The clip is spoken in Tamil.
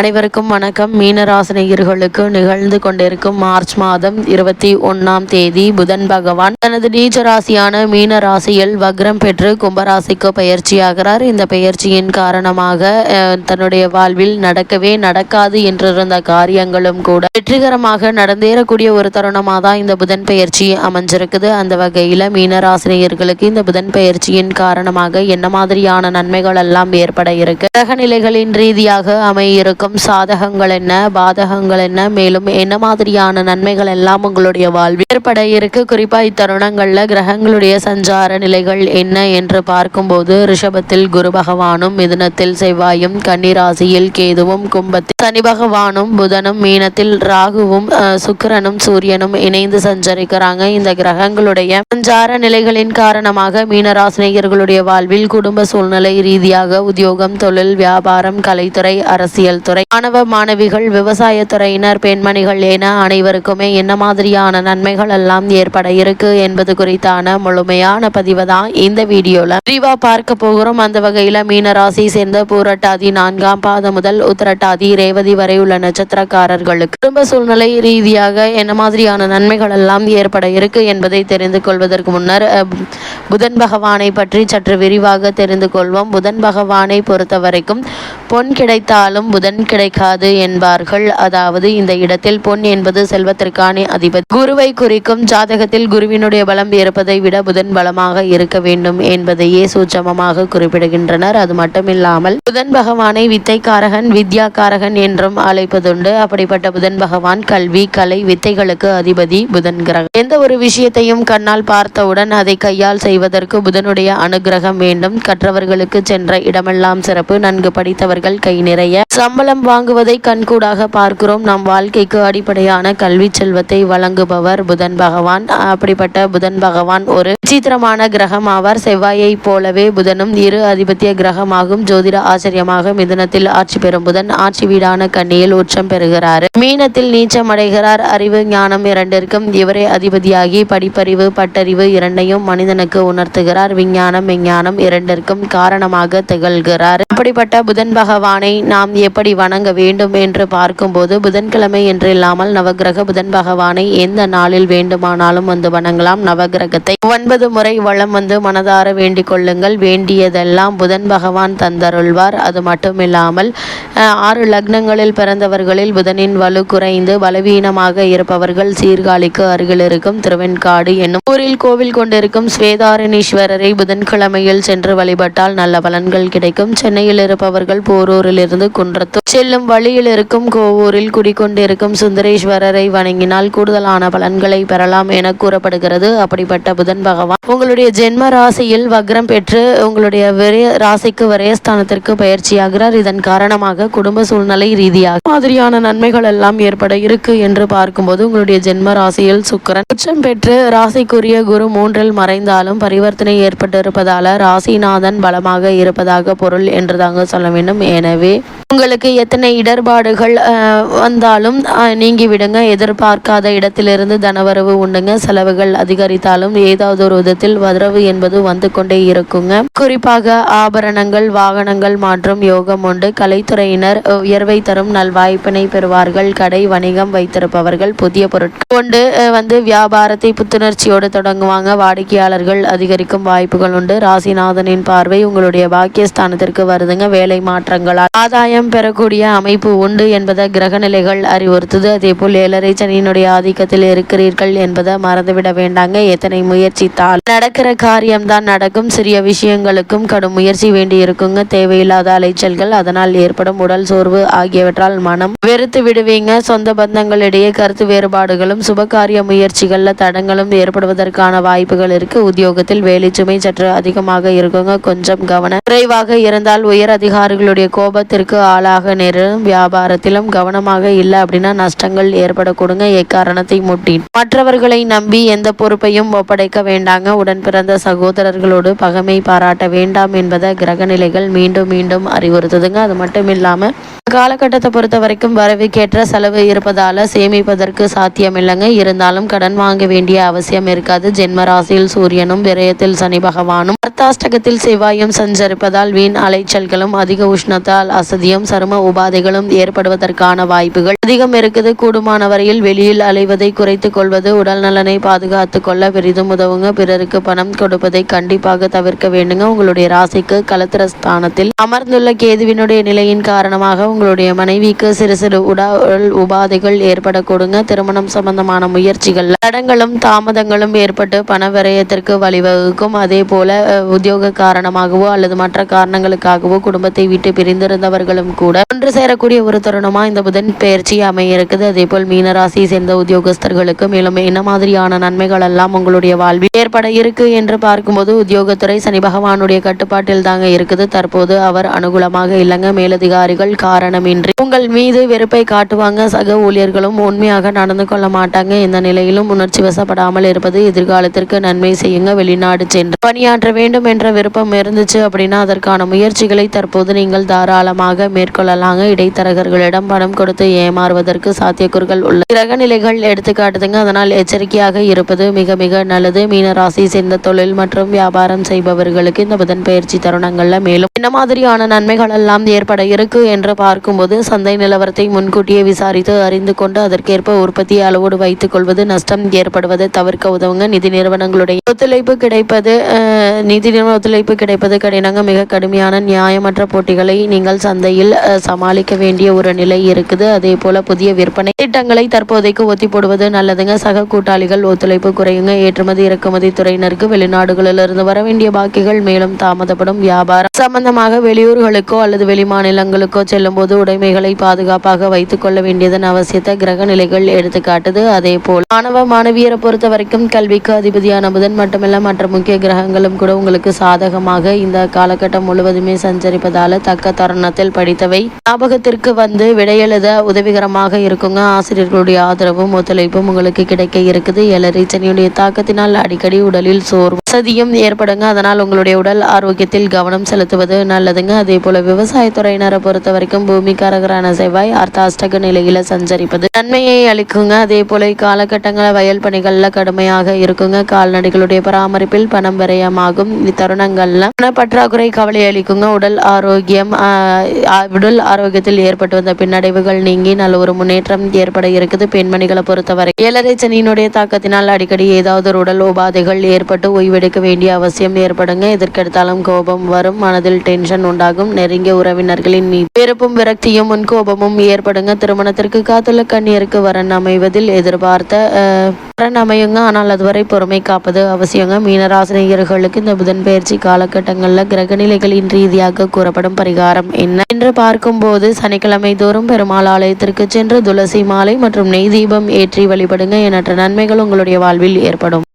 அனைவருக்கும் வணக்கம். மீனராசினியர்களுக்கு நிகழ்ந்து கொண்டிருக்கும் மார்ச் மாதம் இருபத்தி ஒன்னாம் தேதி புதன் பகவான் தனது நீச்ச ராசியான மீன ராசியில் வக்ரம் பெற்று கும்பராசிக்கு பயிற்சியாகிறார். இந்த பயிற்சியின் காரணமாக தன்னுடைய வாழ்வில் நடக்கவே நடக்காது என்றிருந்த காரியங்களும் கூட வெற்றிகரமாக நடந்தேறக்கூடிய ஒரு தருணமாக தான் இந்த புதன் பயிற்சி அமைஞ்சிருக்குது. அந்த வகையில் மீனராசினியர்களுக்கு இந்த புதன் பயிற்சியின் காரணமாக என்ன மாதிரியான நன்மைகள் எல்லாம் ஏற்பட இருக்கு? கிரக நிலைகளின் ரீதியாக அமையிருக்கும் சாதகங்கள் என்ன பாதகங்கள் என்ன மேலும் என்ன மாதிரியான நன்மைகள் எல்லாம் உங்களுடைய வாழ்வில் ஏற்பட இருக்கு? குறிப்பா இத்தருணங்கள்ல கிரகங்களுடைய சஞ்சார நிலைகள் என்ன என்று பார்க்கும்போது ரிஷபத்தில் குரு பகவானும் மிதுனத்தில் செவ்வாயும் கன்னிராசியில் கேதுவும் கும்பத்தில் சனி பகவானும் புதனும் மீனத்தில் ராகுவும் சுக்கிரனும் சூரியனும் இணைந்து சஞ்சரிக்கிறாங்க. இந்த கிரகங்களுடைய சஞ்சார நிலைகளின் காரணமாக மீனராசினியர்களுடைய வாழ்வில் குடும்ப சூழ்நிலை ரீதியாக உத்தியோகம் தொழில் வியாபாரம் கலைத்துறை அரசியல் துறை மாணவ மாணவிகள் விவசாயத்துறையினர் பெண்மணிகள் என அனைவருக்குமே என்ன மாதிரியான நன்மைகள் எல்லாம் ஏற்பட இருக்கு என்பது குறித்தான முழுமையான பதிவு தான் இந்த வீடியோல. விரிவா பார்க்க போகிறோம். அந்த வகையில மீனராசி சேர்ந்த பூரட்டாதி நான்காம் பாதம் முதல் உத்திரட்டாதி ரேவதி வரை உள்ள நட்சத்திரக்காரர்களுக்கு குடும்ப சூழ்நிலை ரீதியாக என்ன மாதிரியான நன்மைகள் எல்லாம் ஏற்பட இருக்கு என்பதை தெரிந்து கொள்வதற்கு முன்னர் புதன் பகவானை பற்றி சற்று விரிவாக தெரிந்து கொள்வோம். புதன் பகவானை பொறுத்த வரைக்கும் பொன் கிடைத்தாலும் புதன் பொன் கிடைக்காது என்பார்கள். அதாவது இந்த இடத்தில் பொன் என்பது செல்வத்திற்கான அதிபதி. குருவை குறிக்கும் ஜாதகத்தில் குருவினுடைய பலம் இருப்பதை விட புதன் பலமாக இருக்க வேண்டும் என்பதையே சூச்சமமாக குறிப்பிடுகின்றனர். அது மட்டுமில்லாமல் புதன் பகவானை வித்தைக்காரகன் வித்யாக்காரகன் என்றும் அழைப்பதுண்டு. அப்படிப்பட்ட புதன் பகவான் கல்வி கலை வித்தைகளுக்கு அதிபதி புதன் கிரகம். எந்த ஒரு விஷயத்தையும் கண்ணால் பார்த்தவுடன் அதை கையால் செய்வதற்கு புதனுடைய அனுகிரகம் வேண்டும். கற்றவர்களுக்கு சென்ற இடமெல்லாம் சிறப்பு. நன்கு படித்தவர்கள் கை நிறைய. சம்பள சம்பளம் வாங்குவதை கண்கூடாக பார்க்கிறோம். நம் வாழ்க்கைக்கு அடிப்படையான கல்வி செல்வத்தை வழங்குபவர் புதன் பகவான். அப்படிப்பட்ட புதன் பகவான் ஒரு விசித்திரமான கிரகம் ஆவார். செவ்வாயை போலவே புதனும் இரு அதிபத்திய கிரகமாகும். ஜோதிட ஆச்சரியமாக மிதனத்தில் ஆட்சி பெறும் புதன் ஆட்சி வீடான கண்ணியில் உச்சம் பெறுகிறார். மீனத்தில் நீச்சம் அடைகிறார். அறிவு ஞானம் இரண்டிற்கும் இவரே அதிபதியாகி படிப்பறிவு பட்டறிவு இரண்டையும் மனிதனுக்கு உணர்த்துகிறார். விஞ்ஞானம் விஞ்ஞானம் இரண்டிற்கும் காரணமாக திகழ்கிறார். அப்படிப்பட்ட புதன் பகவானை நாம் எப்படி வணங்க வேண்டும் என்று பார்க்கும்போது புதன்கிழமை என்று இல்லாமல் நவகிரக புதன் பகவானை எந்த நாளில் வேண்டுமானாலும் வந்து வணங்கலாம். நவகிரகத்தை ஒன்பது முறை வளம் வந்து மனதார வேண்டிக் கொள்ளுங்கள். வேண்டியதெல்லாம் புதன் பகவான் தந்தருள்வார். அது மட்டுமில்லாமல் ஆறு லக்னங்களில் பிறந்தவர்களில் புதனின் வலு குறைந்து பலவீனமாக இருப்பவர்கள் சீர்காழிக்கு அருகில் இருக்கும் திருவெண்காடு என்னும் ஊரில் கோவில் கொண்டிருக்கும் ஸ்வேதாரணீஸ்வரரை புதன்கிழமையில் சென்று வழிபட்டால் நல்ல பலன்கள் கிடைக்கும். சென்னையில் இருப்பவர்கள் போரூரிலிருந்து குன்றத்தூர் செல்லும் வழியில் இருக்கும் கோவூரில் குடிக்கொண்டிருக்கும் சுந்தரேஸ்வரரை வணங்கினால் கூடுதலான பலன்களை பெறலாம் என கூறப்படுகிறது. அப்படிப்பட்ட புதன் பகவான் உங்களுடைய ஜென்ம ராசியில் வக்ரம் பெற்று உங்களுடைய விரய ராசிக்கு விரயஸ்தானத்திற்கு பயிற்சியாகிறார். இதன் காரணமாக குடும்ப சூழ்நிலை ரீதியாக மாதிரியான நன்மைகள் எல்லாம் ஏற்பட இருக்கு என்று பார்க்கும்போது உங்களுடைய ஜென்ம ராசியில் சுக்கிரன் உச்சம் பெற்று ராசிக்குரிய குரு மூன்றில் மறைந்தாலும் பரிவர்த்தனை ஏற்பட்டிருப்பதால ராசிநாதன் பலமாக இருப்பதாக பொருள் என்று தாங்க சொல்ல வேண்டும். எனவே உங்களுக்கு எத்தனை இடர்பாடுகள் வந்தாலும் அஹ், நீங்கி விடுங்க எதிர்பார்க்காத இடத்திலிருந்து தனவரவு உண்டுங்க. செலவுகள் அதிகரித்தாலும் ஏதாவது ஒரு விதத்தில் வரவு என்பது வந்து கொண்டே இருக்குங்க. குறிப்பாக ஆபரணங்கள் வாகனங்கள் மாற்றும் யோகம் உண்டு. கலைத்துறையினர் உயர்வை தரும் நல்வாய்ப்பினை பெறுவார்கள். கடை வணிகம் வைத்திருப்பவர்கள் புதிய பொருட்கள் கொண்டு வந்து வியாபாரத்தை புத்துணர்ச்சியோடு தொடங்குவாங்க. வாடிக்கையாளர்கள் அதிகரிக்கும் வாய்ப்புகள் உண்டு. ராசிநாதனின் பார்வை உங்களுடைய பாக்கியஸ்தானத்திற்கு வருதுங்க. வேலை மாற்றங்களால் ஆதாயம் பெறக்கூடிய அமைப்பு உண்டு என்பதை கிரக நிலைகள் அறிவுறுத்துது. அதே போல் ஏழரை சனியினுடைய ஆதிக்கத்தில் இருக்கிறீர்கள் என்பதை மறந்துவிட வேண்டாங்க. எத்தனை முயற்சித்தால் நடக்கிற காரியம்தான் நடக்கும். சிறிய விஷயங்களுக்கும் கடும் முயற்சி வேண்டி இருக்குங்க தேவையில்லாத அலைச்சல்கள் அதனால் ஏற்படும் உடல் சோர்வு ஆகியவற்றால் மனம் வெறுத்து விடுவீங்க. சொந்த பந்தங்களிடையே கருத்து வேறுபாடுகளும் சுபகாரிய முயற்சிகள்ல தடங்களும் ஏற்படுவதற்கான வாய்ப்புகள் இருக்கு. உத்தியோகத்தில் வேலைச்சுமை சற்று அதிகமாக இருக்குங்க. கொஞ்சம் கவனம் குறைவாக இருந்தால் உயர் அதிகாரிகளுடைய கோபத்திற்கு ஆளாக நேரம் வியாபாரத்திலும் கவனமாக இல்லை அப்படின்னா நஷ்டங்கள் ஏற்படக்கூடுங்க. எக்காரணத்தை முட்டி மற்றவர்களை நம்பி எந்த பொறுப்பையும் ஒப்படைக்க வேண்டாங்க. உடன் பிறந்த சகோதரர்களோடு பகமை பாராட்ட வேண்டாம் என்பதை கிரகநிலைகள் மீண்டும் மீண்டும் அறிவுறுத்துதுங்க. அது மட்டும் இல்லாம காலகட்டத்தை பொறுத்த வரைக்கும் வரவுக்கேற்ற செலவு இருப்பதால சேமிப்பதற்கு சாத்தியம் இல்லைங்க இருந்தாலும் கடன் வாங்க வேண்டிய அவசியம் இருக்காது. ஜென்ம ராசியில் சூரியனும் விரயத்தில் சனி பகவானும் அர்த்தாஷ்டகத்தில் செவ்வாயும் சஞ்சரிப்பதால் வீண் அலைச்சல்களும் அதிக உஷ்ணத்தால் அசதியும் சரும உபாதைகளும் ஏற்படுவதற்கான வாய்ப்புகள் அதிகம் இருக்குது. கூடுமான வரையில் வெளியில் அலைவதை குறைத்துக் கொள்வது உடல் நலனை பாதுகாத்துக் கொள்ள பெரிதும் உதவுங்க. பிறருக்கு பணம் கொடுப்பதை கண்டிப்பாக தவிர்க்க வேண்டுங்க. உங்களுடைய ராசிக்கு கலத்திர ஸ்தானத்தில் அமர்ந்துள்ள கேதுவினுடைய நிலையின் காரணமாக உங்களுடைய மனைவிக்கு சிறு சிறு உடல் உபாதைகள் ஏற்படக்கூடுங்க திருமணம் சம்பந்தமான முயற்சிகள் தடங்களும் தாமதங்களும் ஏற்பட்டு பண விரயத்திற்கு வழிவகுக்கும். அதே போல உத்தியோக காரணமாகவோ அல்லது மற்ற காரணங்களுக்காகவோ குடும்பத்தை விட்டு பிரிந்திருந்தவர்களும் கூட ஒன்று சேரக்கூடிய ஒரு தருணமா இந்த புதன் பயிற்சி அமைய இருக்குது அதே போல் மீனராசியை சேர்ந்த உத்தியோகஸ்தர்களுக்கு மேலும் என்ன மாதிரியான நன்மைகள் எல்லாம் உங்களுடைய வாழ்வில் ஏற்பட இருக்கு என்று பார்க்கும்போது உத்தியோகத்துறை சனி பகவானுடைய கட்டுப்பாட்டில் தாங்க இருக்குது. தற்போது அவர் அனுகூலமாக இல்லைங்க. மேலதிகாரிகள் காரணமின்றி உங்கள் மீது வெறுப்பை காட்டுவாங்க. சக ஊழியர்களும் உண்மையாக நடந்து கொள்ள மாட்டாங்க. இந்த நிலையிலும் உணர்ச்சி வசப்படாமல் இருப்பது எதிர்காலத்திற்கு நன்மை செய்யுங்க. வெளிநாடு சென்று பணியாற்ற வேண்டும் என்ற விருப்பம் இருந்துச்சு அப்படின்னா அதற்கான முயற்சிகளை தற்போது நீங்கள் தாராளமாக மேற்கொள்ளலாம். மேற்கொள்ளலாங்க இடைத்தரகர்களிடம் பணம் கொடுத்து ஏமாறுவதற்கு சாத்தியக்கூறுகள் உள்ள கிரக நிலைகள் எடுத்துக்காட்டுதுங்க. அதனால் எச்சரிக்கையாக இருப்பது மிக மிக நல்லது. மீனராசி சேர்ந்த தொழில் மற்றும் வியாபாரம் செய்பவர்களுக்கு இந்த புதன் பயிற்சி தருணங்கள்ல மேலும் என்ன மாதிரியான நன்மைகள் எல்லாம் ஏற்பட இருக்கு என்று பார்க்கும்போது சந்தை நிலவரத்தை முன்கூட்டியே விசாரித்து அறிந்து கொண்டு அதற்கேற்ப உற்பத்தி அளவோடு வைத்துக் கொள்வது நஷ்டம் ஏற்படுவதை தவிர்க்க உதவுங்க. நிதி நிறுவனங்களுடைய ஒத்துழைப்பு கிடைப்பது நிதி நிறுவன ஒத்துழைப்பு கிடைப்பது கடினங்க மிக கடுமையான நியாயமற்ற போட்டிகளை நீங்கள் சந்தையில் சமாளிக்க வேண்டிய ஒரு நிலை இருக்குது. அதே போல புதிய விற்பனை திட்டங்களை தற்போதைக்கு ஒத்தி போடுவது நல்லதுங்க. சக கூட்டாளிகள் ஒத்துழைப்பு குறையுங்க. ஏற்றுமதி இறக்குமதி துறையினருக்கு வெளிநாடுகளிலிருந்து வர வேண்டிய பாக்கிகள் மேலும் தாமதப்படும். வியாபாரம் சம்பந்தமாக வெளியூர்களுக்கோ அல்லது வெளிமாநிலங்களுக்கோ செல்லும் போது உடைமைகளை பாதுகாப்பாக வைத்துக் கொள்ள வேண்டியதன் அவசியத்தை கிரக நிலைகள் எடுத்துக்காட்டுது அதே போல் மாணவ மாணவியரை பொறுத்த வரைக்கும் கல்விக்கு அதிபதியான புதன் மட்டுமல்ல மற்ற முக்கிய கிரகங்களும் கூட உங்களுக்கு சாதகமாக இந்த காலகட்டம் முழுவதுமே சஞ்சரிப்பதால தக்க தருணத்தில் படித்தவை. ஞாபகத்திற்கு வந்து விடையெழுத உதவிகரமாக இருக்குங்க. ஆசிரியர்களுடைய ஆதரவும் ஒத்துழைப்பும் உங்களுக்கு கிடைக்க இருக்குது. ஏழரை சனியுடைய தாக்கத்தினால் அடிக்கடி உடலில் சோர்வு வசதியும் ஏற்படுங்க. அதனால் உங்களுடைய உடல் ஆரோக்கியத்தில் கவனம் செலுத்துவது நல்லதுங்க. அதே போல விவசாயத்துறையினரை பொறுத்த வரைக்கும் பூமிக்காரகரான செவ்வாய் அர்த்தாஷ்டக நிலையில சஞ்சரிப்பது நன்மையை அளிக்குங்க. அதே போல இக்காலகட்டங்களில் வயல் பணிகள்ல கடுமையாக இருக்குங்க. கால்நடைகளுடைய பராமரிப்பில் பணம் விரயமாகும் இத்தருணங்கள்ல பற்றாக்குறை கவலை அளிக்குங்க. உடல் ஆரோக்கியம் உடல் ஆரோக்கியத்தில் ஏற்பட்டு வந்த பின்னடைவுகள் நீங்கி நல்ல ஒரு முன்னேற்றம் ஏற்பட இருக்குது. பெண்மணிகளை பொறுத்தவரை ஏழரை சனியினுடைய தாக்கத்தினால் அடிக்கடி ஏதாவது ஒரு உடல் உபாதைகள் ஏற்பட்டு ஓய்வெடுக்க வேண்டிய அவசியம் ஏற்படுங்க. எதற்கெடுத்தாலும் கோபம் வரும். மனதில் டென்ஷன் உண்டாகும். நெருங்கிய உறவினர்களின் மீது வெறுப்பும் விரக்தியும் முன்கோபமும் ஏற்படுங்க. திருமணத்திற்கு காத்துள்ள கண்ணியருக்கு வரன் அமைவதில் எதிர்பார்த்த வரன் அமையுங்க. ஆனால் அதுவரை பொறுமை காப்பது அவசியங்க. மீனராசினியர்களுக்கு இந்த புதன் பயிற்சி காலகட்டங்களில் கிரகநிலைகளின் ரீதியாக கூறப்படும் பரிகாரம் என்ன? என்று பார்க்கும்போது சனிக்கிழமை தோறும் பெருமாள் ஆலயத்திற்கு சென்று துளசி மாலை மற்றும் நெய் தீபம் ஏற்றி வழிபடுங்க எண்ணற்ற நன்மைகள் உங்களுடைய வாழ்வில் ஏற்படும்.